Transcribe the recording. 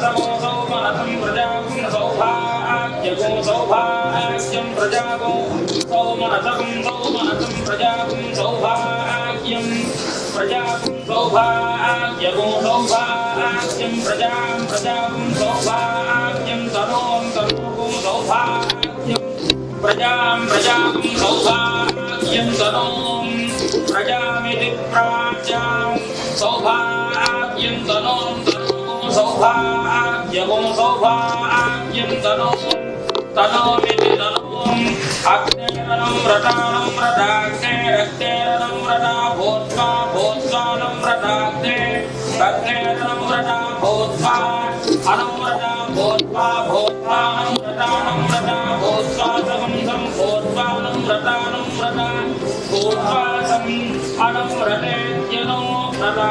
I'm సౌభాగ్యం సౌభాగ్యం ప్రజాగం సౌమనసకం సౌమనసం ప్రజాగం సౌభాగ్యం. ప్రజాగం సౌభాగ్యగం సౌభాగ్యం ప్రజాం ప్రజాగం సౌభాగ్యం తనోం తనోగం సౌభాగ్యం. ప్రజాం ప్రజాగం సౌభాగ్యం తనోం. ప్రజామితి ప్రాచ్యాం సౌభాగ్యం తనోం తనోగం సౌభాగ్యగం సౌభాగ్యం తనోం. तनोमिति तनुम् अग्नेरणं व्रतानं व्रताग्ने रक्तेरणं व्रता भूत्वा भूत्वानं व्रताग्ने रक्तेरणं व्रता भूत्वा अनुव्रता भूत्वा भूत्वानं व्रतानं व्रता भूत्वा समन्तं भूत्वानं व्रतानं व्रता भूत्वा सम् अनुव्रतेत्यनो व्रता